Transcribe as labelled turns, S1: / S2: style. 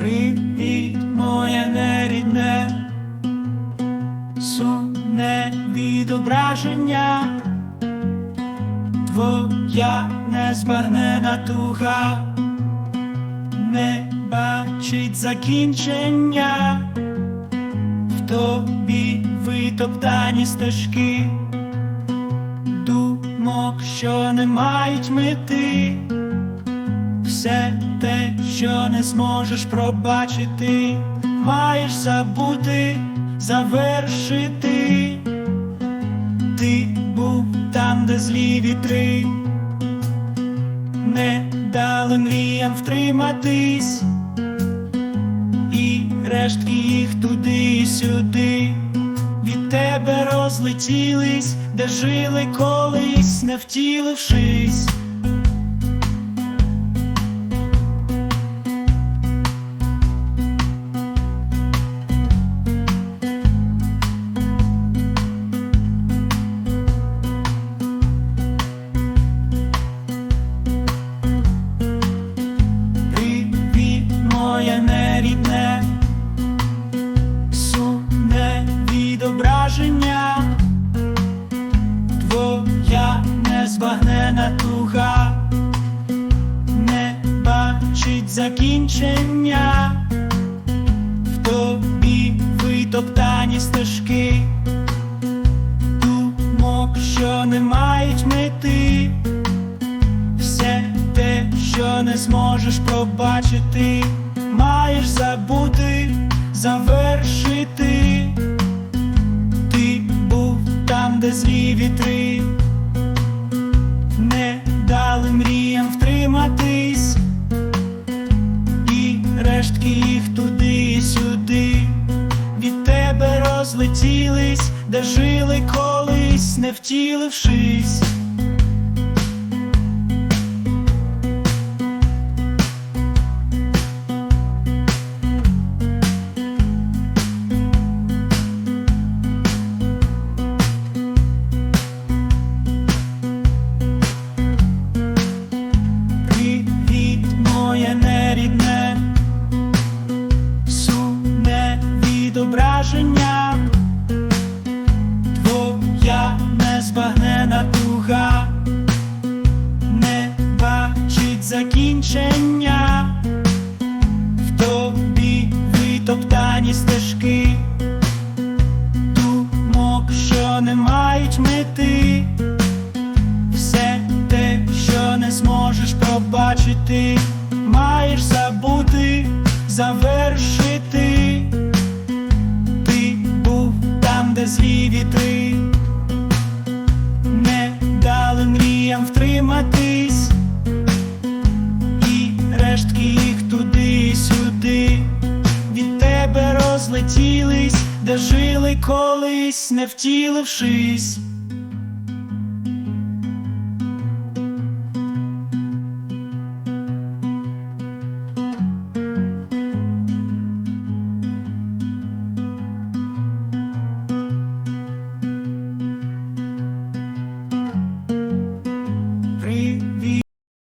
S1: Привіт, моє нерідне, сумне відображення, твоя незбагнена туга, не бачить закінчення, в тобі витоптані стежки, думок, що не мають мети що не зможеш пробачити, маєш забути, завершити. Ти був там, де злі вітри, не дали мріям втриматись, і рештки їх туди і сюди. Від тебе розлетілись, де жили колись, не втілившись. Закінчення, в тобі витоптані стежки, думок, що не мають мети. Все те, що не зможеш пробачити, маєш забути, завершити. Ти був там, де злі вітри, розлетілись, де жили колись, не втілившись. Привіт, моє закінчення, в тобі витоптані стежки, думок, що не мають мети. Все те, що не зможеш пробачити, маєш забути, завершити. Де жили колись, не втілившись.